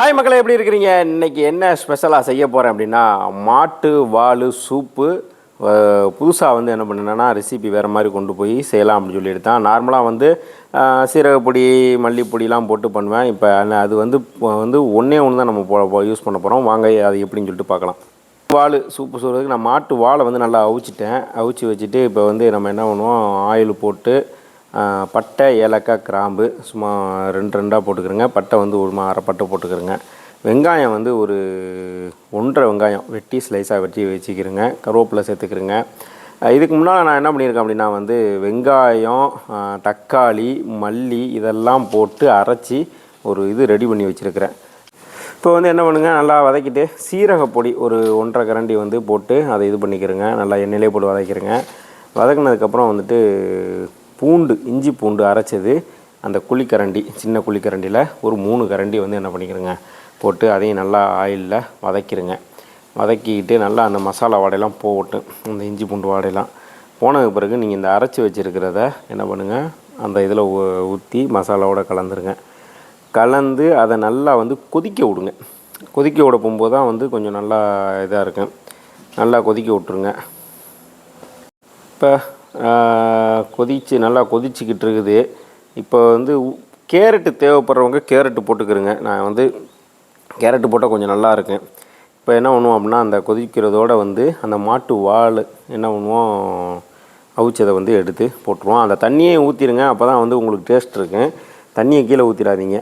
Hi மக்களை எப்படி இருக்கிறீங்க? இன்னைக்கு என்ன ஸ்பெஷலாக செய்ய போகிறேன் அப்படின்னா மாட்டு வால் சூப்பு புதுசாக வந்து என்ன பண்ணேன்னா ரெசிபி வேறு மாதிரி கொண்டு போய் செய்யலாம் அப்படின்னு சொல்லிட்டு தான். நார்மலாக வந்து சீரகப்பொடி மல்லிப்பொடிலாம் போட்டு பண்ணுவேன். இப்போ அது வந்து இப்போ வந்து ஒன்றே ஒன்று தான் நம்ம போ யூஸ் பண்ண போகிறோம் வாங்க அது எப்படின்னு சொல்லிட்டு பார்க்கலாம். வால் சூப்பு சொல்கிறதுக்கு நான் மாட்டு வாழை வந்து நல்லா அவிச்சிட்டேன். அவிச்சு வச்சுட்டு இப்போ வந்து நம்ம என்ன பண்ணுவோம் ஆயில் போட்டு பட்டை ஏலக்காய் கிராம்பு சும்மா ரெண்டு ரெண்டாக போட்டுக்கிறேங்க. பட்டை வந்து ஒரு அரை பட்டை போட்டுக்கிறேங்க. வெங்காயம் வந்து ஒரு ஒன்றரை வெங்காயம் வெட்டி ஸ்லைஸாக வெட்டி வச்சுக்கிறேங்க. கருவேப்பிலை சேர்த்துக்கிறேங்க. இதுக்கு முன்னால் நான் என்ன பண்ணியிருக்கேன் அப்படின்னா வந்து வெங்காயம் தக்காளி மல்லி இதெல்லாம் போட்டு அரைச்சி ஒரு இது ரெடி பண்ணி வச்சுருக்கிறேன். இப்போ வந்து என்ன பண்ணுங்க நல்லா வதக்கிட்டு சீரகப்பொடி ஒரு ஒன்றரை கரண்டி வந்து போட்டு அதை இது பண்ணிக்கிறேங்க. நல்லா எண்ணெயிலே போட்டு வதக்கிடுங்க வதக்குனதுக்கப்புறம் வந்துட்டு பூண்டு இஞ்சி பூண்டு அரைச்சது. அந்த குழிக்கரண்டி சின்ன குழிக்கரண்டியில் ஒரு மூணு கரண்டி வந்து என்ன பண்ணிக்கிறேங்க போட்டு அதையும் நல்லா ஆயிலில் வதக்கிடுங்க வதக்கிக்கிட்டு நல்லா அந்த மசாலா வாடையெல்லாம் போகட்டும் அந்த இஞ்சி பூண்டு வாடையெல்லாம் போனதுக்கு பிறகு நீங்கள் இந்த அரைச்சி வச்சுருக்கிறத என்ன பண்ணுங்கள் அந்த இதில் ஊற்றி மசாலாவோட கலந்துருங்க. கலந்து அதை நல்லா வந்து கொதிக்க விடுங்க. கொதிக்க விட போகும்போது தான் வந்து கொஞ்சம் நல்லா இதாக இருக்கும். நல்லா கொதிக்க விட்ருங்க இப்போ கொதிச்சு நல்லா கொதிச்சுக்கிட்டு இருக்குது இப்போ வந்து கேரட்டு தேவைப்படுறவங்க கேரட்டு போட்டுக்கிறேங்க நான் வந்து கேரட்டு போட்டால் கொஞ்சம் நல்லா இருக்கும். இப்போ என்ன பண்ணுவோம் அப்படின்னா அந்த கொதிக்கிறதோட வந்து அந்த மாட்டு வால் என்ன பண்ணுவோம் அவிச்சதை வந்து எடுத்து போட்டுருவோம். அந்த தண்ணியை ஊற்றிடுங்க அப்போ தான் வந்து உங்களுக்கு டேஸ்ட் இருக்கும். தண்ணியை கீழே ஊற்றிடாதீங்க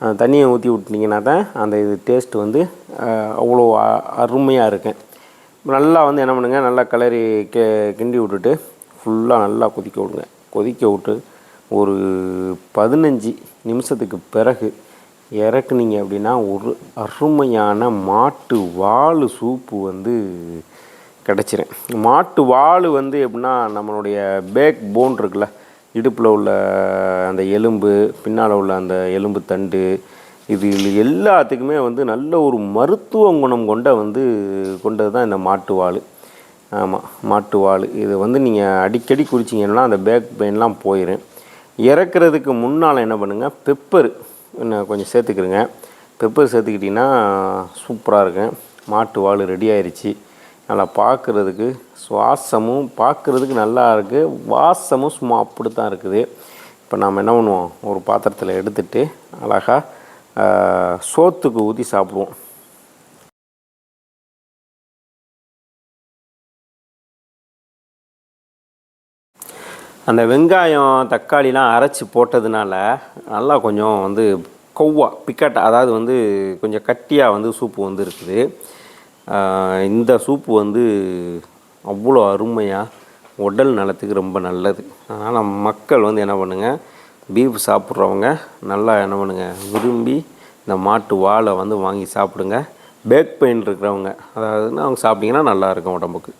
அந்த தண்ணியை ஊற்றி விட்டிங்கன்னா தான் அந்த இது டேஸ்ட் வந்து அவ்வளோ அருமையாக இருக்கும். நல்லா வந்து என்ன பண்ணுங்கள் நல்லா கிளறி கே கிண்டி விட்டுட்டு ஃபுல்லாக நல்லா கொதிக்க விடுங்க. கொதிக்க விட்டு ஒரு பதினஞ்சு நிமிஷத்துக்கு பிறகு இறக்குனீங்க அப்படின்னா ஒரு அருமையான மாட்டு வால் சூப்பு வந்து கிடச்சிரும். மாட்டு வால் வந்து எப்படின்னா நம்மளுடைய பேக் போன் இருக்குல்ல இடுப்பில் உள்ள அந்த எலும்பு பின்னால் உள்ள அந்த எலும்பு தண்டு இது எல்லாத்துக்குமே வந்து நல்ல ஒரு மருத்துவ குணம் கொண்ட வந்து கொண்டது தான் இந்த மாட்டு வாள் ஆமாம் மாட்டு வாள் இது வந்து நீங்கள் அடிக்கடி குடிச்சிங்கன்னா அந்த பேக் பெயின்லாம் போயிடும் இறக்குறதுக்கு முன்னால் என்ன பண்ணுங்கள் பெப்பர் இன்னும் கொஞ்சம் சேர்த்துக்கிறங்க பெப்பர் சேர்த்துக்கிட்டிங்கன்னா சூப்பராக இருக்கும். மாட்டு வால் ரெடி ஆயிடுச்சு நல்லா பார்க்குறதுக்கு சுவாசமும் பார்க்குறதுக்கு நல்லா இருக்குது வாசமும் சும்மா அப்படி தான் இருக்குது. இப்போ நாம் என்ன பண்ணுவோம்? ஒரு பாத்திரத்தில் எடுத்துகிட்டு அழகாக சோத்துக்கு ஊற்றி சாப்பிடுவோம். அந்த வெங்காயம் தக்காளிலாம் அரைச்சி போட்டதுனால நல்லா கொஞ்சம் வந்து கொவ்வா பிக்கட்டா அதாவது வந்து கொஞ்சம் கட்டியாக வந்து சூப்பு வந்து இருக்குது. இந்த சூப்பு வந்து அவ்வளோ அருமையாக உடல் நலத்துக்கு ரொம்ப நல்லது. அதனால் மக்கள் வந்து என்ன பண்ணுங்கள் பீஃப் சாப்பிட்றவங்க நல்லா என்ன பண்ணுங்கள் விரும்பி இந்த மாட்டு வாழை வந்து வாங்கி சாப்பிடுங்க. பேக் பெயின் இருக்கிறவங்க அதாவதுன்னா அவங்க சாப்பிட்டிங்கன்னா நல்லா இருக்கும் உடம்புக்கு.